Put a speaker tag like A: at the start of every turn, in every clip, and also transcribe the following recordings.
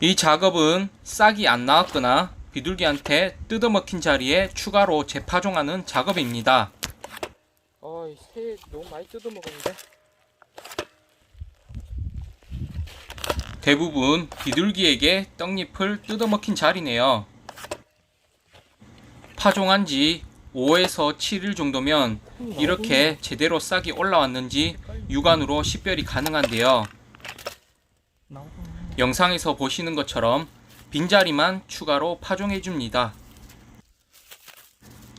A: 이 작업은 싹이 안 나왔거나 비둘기한테 뜯어먹힌 자리에 추가로 재파종하는 작업입니다.
B: 어이 새 너무 많이 뜯어 먹었는데
A: 대부분 비둘기에게 떡잎을 뜯어먹힌 자리네요. 파종한 지 5에서 7일 정도면 이렇게 제대로 싹이 올라왔는지 육안으로 식별이 가능한데요. 영상에서 보시는 것처럼 빈자리만 추가로 파종해 줍니다.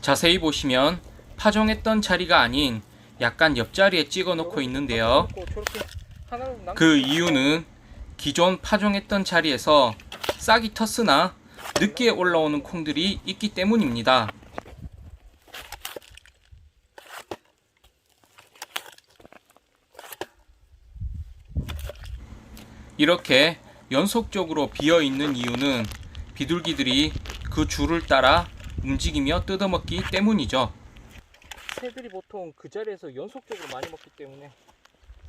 A: 자세히 보시면 파종했던 자리가 아닌 약간 옆자리에 찍어 놓고 있는데요. 그 이유는 기존 파종했던 자리에서 싹이 텄으나 늦게 올라오는 콩들이 있기 때문입니다. 이렇게 연속적으로 비어 있는 이유는 비둘기들이 그 줄을 따라 움직이며 뜯어먹기 때문이죠.
B: 새들이 보통 그 자리에서 연속적으로 많이 먹기 때문에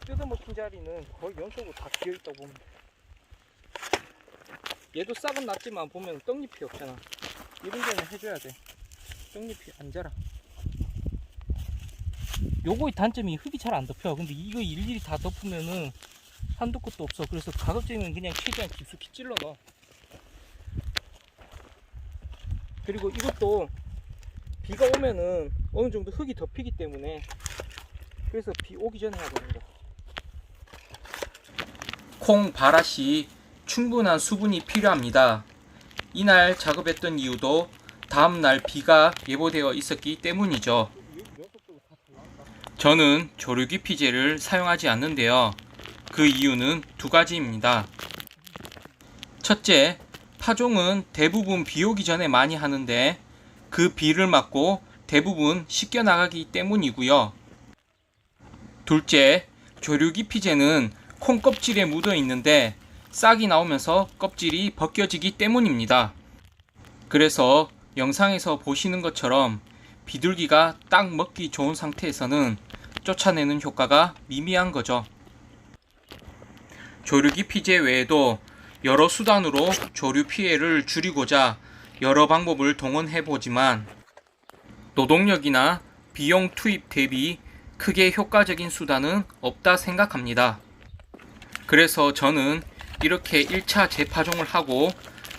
B: 뜯어 먹힌 자리는 거의 연속으로 다 비어 있다고 보면 돼. 얘도 싹은 났지만 보면 떡잎이 없잖아. 이런 데는 해줘야 돼. 떡잎이 안 자라. 요거의 단점이 흙이 잘 안 덮여. 근데 이거 일일이 다 덮으면은 한도 끝도 없어. 그래서 가급적이면 그냥 최대한 깊숙이 찔러 넣어. 그리고 이것도 비가 오면은 어느 정도 흙이 덮이기 때문에 그래서 비 오기 전에 해야 거.
A: 콩 발앗이 충분한 수분이 필요합니다. 이날 작업했던 이유도 다음날 비가 예보되어 있었기 때문이죠. 저는 조류 기 피제를 사용하지 않는데요. 그 이유는 두 가지입니다. 첫째, 파종은 대부분 비 오기 전에 많이 하는데 그 비를 맞고 대부분 씻겨 나가기 때문이고요. 둘째, 조류기 피제는 콩 껍질에 묻어 있는데 싹이 나오면서 껍질이 벗겨지기 때문입니다. 그래서 영상에서 보시는 것처럼 비둘기가 딱 먹기 좋은 상태에서는 쫓아내는 효과가 미미한 거죠. 조류기 피제 외에도 여러 수단으로 조류 피해를 줄이고자 여러 방법을 동원해 보지만 노동력이나 비용 투입 대비 크게 효과적인 수단은 없다 생각합니다. 그래서 저는 이렇게 1차 재파종을 하고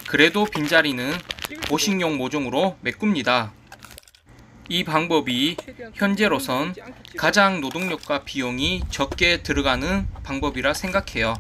A: 그래도 빈자리는 보식용 모종으로 메꿉니다. 이 방법이 현재로선 가장 노동력과 비용이 적게 들어가는 방법이라 생각해요.